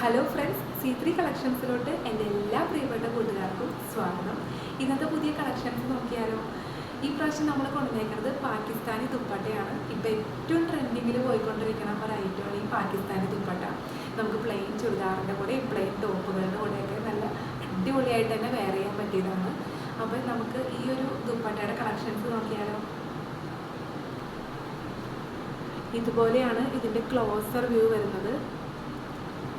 Hello friends C three കളക്ഷൻസിലോട്ട് എന്റെ എല്ലാ പ്രിയപ്പെട്ട കൂട്ടുകാർക്കും സ്വാഗതം. ഇന്നത്തെ പുതിയ കളക്ഷൻസ് നോക്കിയാലോ? ഈ പ്രാവശ്യം നമ്മൾ കൊണ്ടുവന്നേക്കുന്നത് പാകിസ്ഥാനി ദുപ്പട്ടയാണ്. ഇപ്പോൾ ഏറ്റവും ട്രെൻഡിങ്ങിൽ പോയിക്കൊണ്ടിരിക്കുന്ന ഒരു ഐറ്റമാണ് ഈ പാകിസ്ഥാനി ദുപ്പട്ട. നമുക്ക് പ്ലെയിൻ ചുരിദാറിന്റെ കൂടെ പ്ലെയിൻ ടോപ്പുകളുടെ കൂടെയൊക്കെ നല്ല അടിപൊളിയായിട്ട് തന്നെ വെയർ ചെയ്യാൻ പറ്റിയതാണ്. അപ്പോൾ നമുക്ക് ഈ ഒരു ദുപ്പട്ടയുടെ കളക്ഷൻസ് നോക്കിയാലോ? ഇതുപോലെയാണ് ഇതിന്റെ ക്ലോസർ വ്യൂ വരുന്നത്.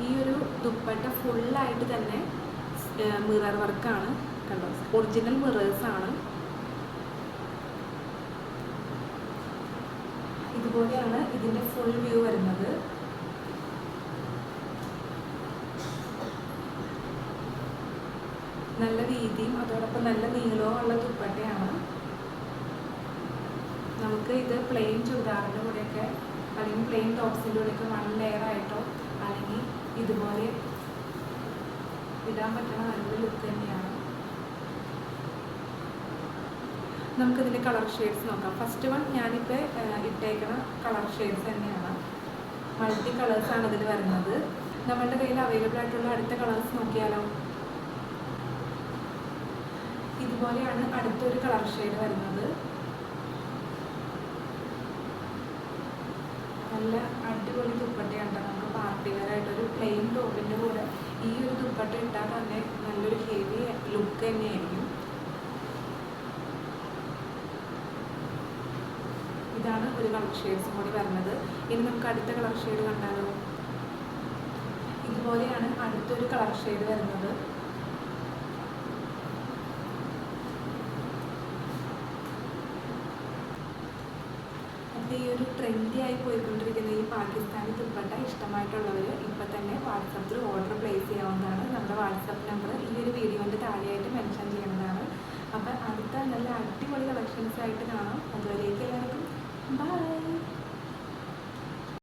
ഈ ഒരു ദുപ്പട്ട ഫുള്ളായിട്ട് തന്നെ മിറർ വർക്കാണ് കണ്ടോ? ഒറിജിനൽ ആണ്. ഇതുപോലെയാണ് ഇതിന്റെ ഫുൾ വ്യൂ വരുന്നത്. നല്ല വീതിയും അതോടൊപ്പം നല്ല നീളവും ഉള്ള ദുപ്പട്ടയാണ്. നമുക്ക് ഇത് പ്ലെയിൻ ചുരിദാറിന്റെ കൂടെയൊക്കെ അല്ലെങ്കിൽ പ്ലെയിൻ ടോപ്സിന്റെ കൂടെയൊക്കെ വൺ ലെയർ ആയിട്ടോ ഇതുപോലെ ഇടാൻ പറ്റുന്ന നല്ലൊരു ലുക്ക് തന്നെയാണ്. നമുക്കിതിന്റെ കളർ ഷെയ്ഡ്സ് നോക്കാം. ഫസ്റ്റ് വൺ ഞാനിപ്പോൾ ഇട്ടേക്കുന്ന കളർ ഷെയ്ഡ്സ് തന്നെയാണ്. മൾട്ടി കളേഴ്സാണ് ഇതിൽ വരുന്നത്. നമ്മളുടെ കയ്യിൽ അവൈലബിൾ ആയിട്ടുള്ള അടുത്ത കളേഴ്സ് നോക്കിയാലോ? ഇതുപോലെയാണ് അടുത്തൊരു കളർ ഷെയ്ഡ് വരുന്നത്. നല്ല അടിപൊളി ദുപ്പട്ടയാണ് നമുക്ക് പാർട്ടി വെയർ ആയിട്ട് ഒരു പ്ലെയിൻ ടോപ്പിന്റെ കൂടെ ഈ ഒരു ദുപ്പട്ട ഇട്ടാൽ തന്നെ നല്ലൊരു ഹെവി ലുക്ക് തന്നെയായിരിക്കും. ഇതാണ് ഒരു കളർ ഷെയ്ഡ്സും കൂടി വരുന്നത്. ഇനി നമുക്ക് അടുത്ത കളർ ഷെയ്ഡ് കണ്ടാലോ? ഇതുപോലെയാണ് അടുത്തൊരു കളർ ഷെയ്ഡ് വരുന്നത്. അപ്പോൾ ഈ ഒരു ട്രെൻഡി ആയി പോയിക്കൊണ്ടിരിക്കുന്ന ഈ പാകിസ്ഥാനി ദുപ്പട്ട ഇഷ്ടമായിട്ടുള്ളവർ ഇപ്പം തന്നെ വാട്സപ്പിൽ ഓർഡർ പ്ലേസ് ചെയ്യാവുന്നതാണ്. നമ്മുടെ വാട്സപ്പ് നമ്പർ ഈ ഒരു വീഡിയോന്റെ താഴെയായിട്ട് മെൻഷൻ ചെയ്യുന്നതാണ് അപ്പം അടുത്ത നല്ല അടിപൊളി കളക്ഷൻസ് ആയിട്ട്